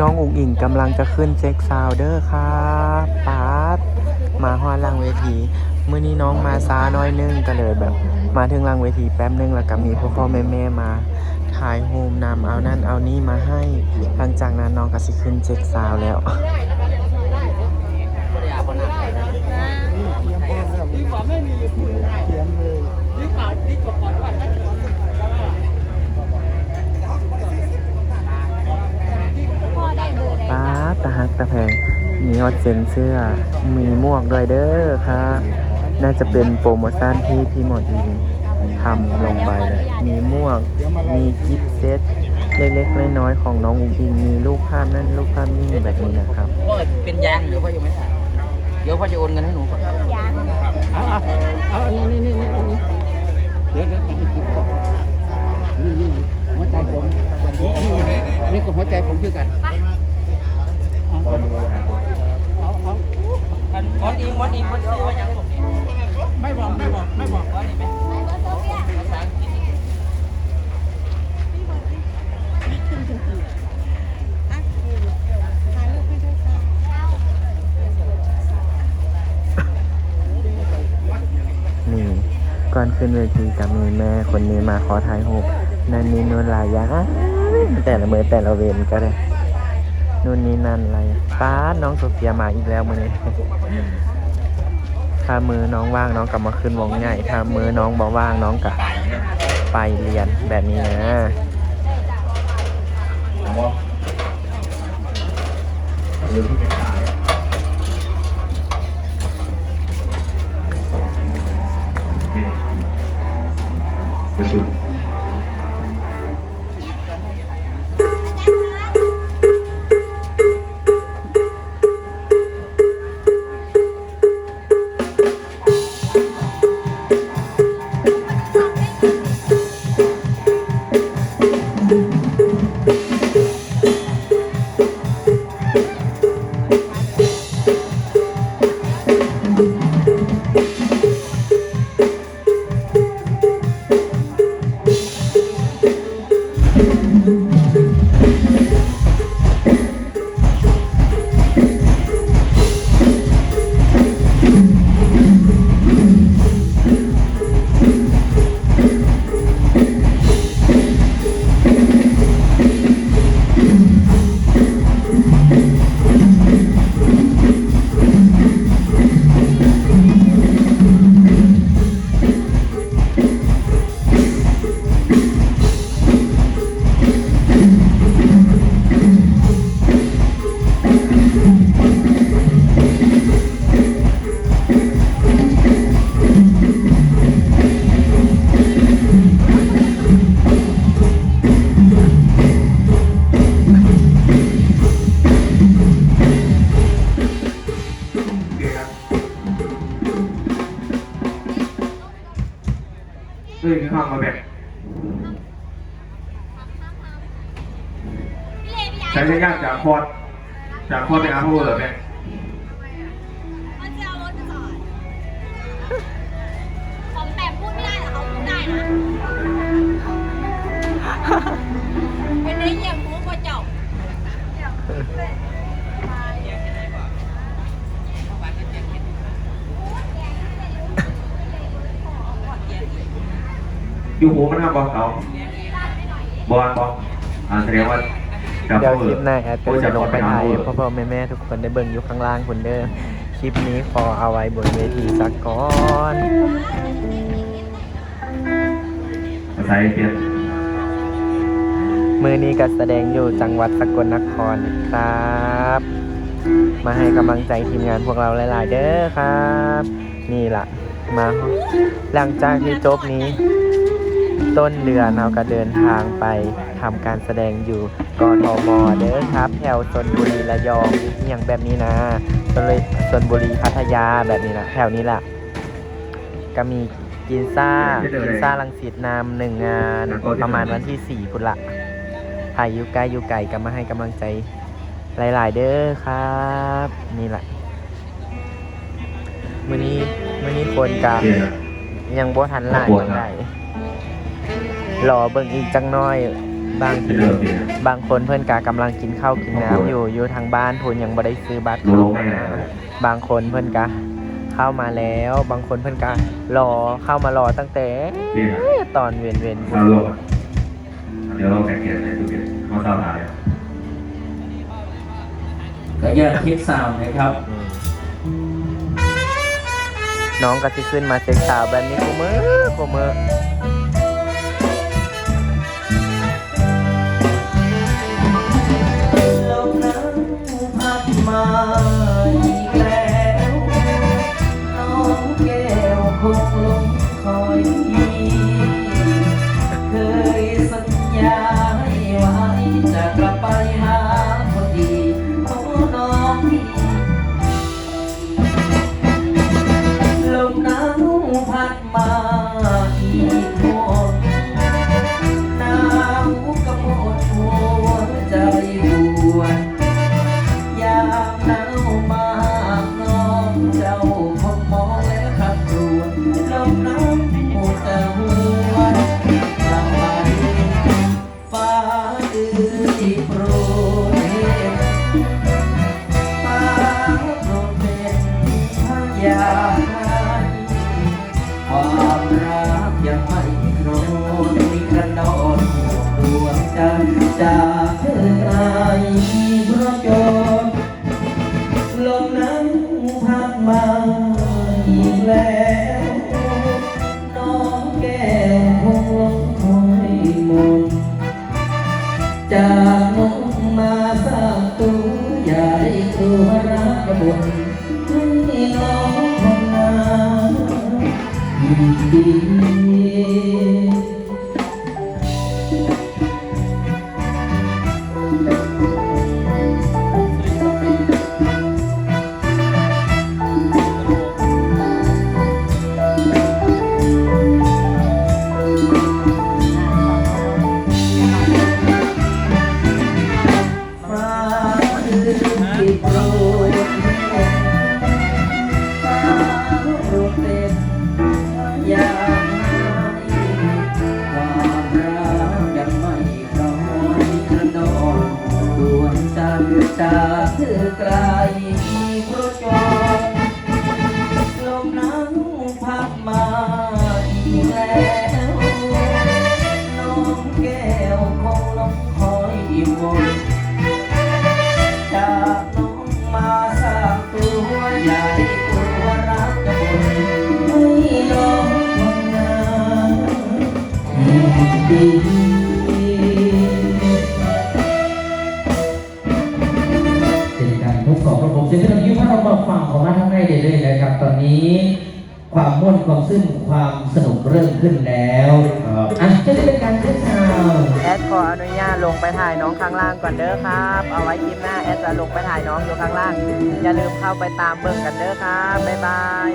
น้องอุ๋งอิงกำลังจะขึ้นเช็คซาวเดอร์ครับปาดมาฮอดลังเวทีเมื่อนี้น้องมาซาน้อยนึงก็เลยแบบ มาถึงลังเวทีแป๊บนึงแล้วก็มีพ่อพ่อแม่แม่มาถ่ายโฮมนำเอานั่นเอานี่มาให้ หลังจากนั้นน้องก็สิขึ้นเช็คซาวด์แล้วป้าด ตาฮักตาแพงมีฮอตเซนเสื้อ มีหมวกด้วยเด้อครับน่าจะเป็นโปรโมชั่นที่พี่หมดอิงทำลงไปเลย มีหมวก มีกิฟต์เซตเล็กๆน้อยๆของน้องอุ๋งอิงมีรูปภาพนั่นรูปภาพนี่แบบนี้นะครับพ่อเป็นยางเดี๋ยวพ่อยังไม่ถ่ายเดี๋ยวพ่อจะโอนเงินให้หนูก่อนเอาเอาเอาอันนี้นี่นี่นี่นี่เดี๋ยวเดี๋ยวนี่นี่นี่หัวใจผมนี่นี่นี่ก็หัวใจผมคือกันเอาเอาเอากัน มดอีมดอีมดซื้อว่ายังผมนี่ไม่บอกไม่บอกไม่บอกว่านี่ไหมภาษาอังกฤษนี่ก่อนขึ้นเวทีก็มีแม่คนนี้มาขอถ่ายรูปนั่นนี่นู่นหลายอย่างแต่ละมือแต่ละเวรก็ได้ นู่นนี่นั่นอะไรป้าน้องโซเฟียมาอีกแล้วมือนี้ถ้ามือน้องว่างน้องกลับมาขึ้นวงใหญ่ถ้ามือน้องบ่ว่างน้องกะไปเรียนแบบนี้นะด้ วยข้างมาแบบใช้ยากจากคอร์ดจากคอร์ดไปอาร์โฮเหรอแม่ อยู่หูมันทำบอลเขาบอลบอลอ่าแสดงว่าจากเดี๋ยวโฮคเหรลิอปหน้าแอดก็จะลงไปถ่ายโอ้พ่อพ่อแม่แม่ๆทุกคนได้เบิ่งอยู่ข้างล่างคุณเด้อคลิปนี้ขอเอาไว้บนเวทีสักก่อนภาษาเอเชียมือนี้ก็แสดงอยู่จังหวัดสกลนครครับ มาให้กำลังใจทีมงานพวกเราหลาย ๆ เด้อครับ นี่ล่ะ มาหลังจากที่จบนี้ ต้นเดือนเราก็เดินทางไปทำการแสดงอยู่กทมเด้อครับแถวชนบุรีระยองอย่างแบบนี้นะชนเลยชนบุรีพัทยาแบบนี้นะแถวนี้แหละก็มีกินซ่ากินซ่าลังสิตนามหนึ่งงาน ประมาณวันที่สี่พุนละถ่ายอยู่ใกล้อยู่ไกลก็มาให้กำลังใจหลาย ๆ เด้อครับ นี่แหละมื้อนี้มื้อนี้คนกับยังบ่ทันหลายปานใด รอเบิ่งอีกจังน้อย บางจะทีเริ่มเนี่ยบางคนเพื่อนกากำลังกินข้าวกินน้ำอยู่อยู่ทางบ้านพูนยังบ่ได้ซื้อบัตรรู้เข้าไหมมาบางคนเพื่อนกะเข้ามาแล้ว บางคนเพื่อนกะรอเข้ามารอตั้งแต่นี่นะตอนเวียนเวียนเราลงอะเดี๋ยวเราแข่งเกียรติในตู้เกียรติเขาเศร้าหายอะก็แยกคลิปซาวน์นะครับ น้องก็จะขึ้นมาเซ็กสาวแบบนี้กูมือกูมือ รักกระบนให้น้องคนนั้นยินดี เป็นการทดสอบระบบเสียงที่เรามาฟังของมาทั้งในเรื่อยๆนะครับ ตอนนี้ความม่วนความซึ้งความสนุกเริ่มขึ้นแล้วอะจะได้เป็นการเทสซาวด์แอดขออนุญาตลงไปถ่ายน้องข้างล่างก่อนเด้อครับ เอาไว้คลิปหน้าแอดจะลงไปถ่ายน้องอยู่ข้างล่าง อย่าลืมเข้าไปตามเบิ่งกันเด้อครับ บ๊ายบาย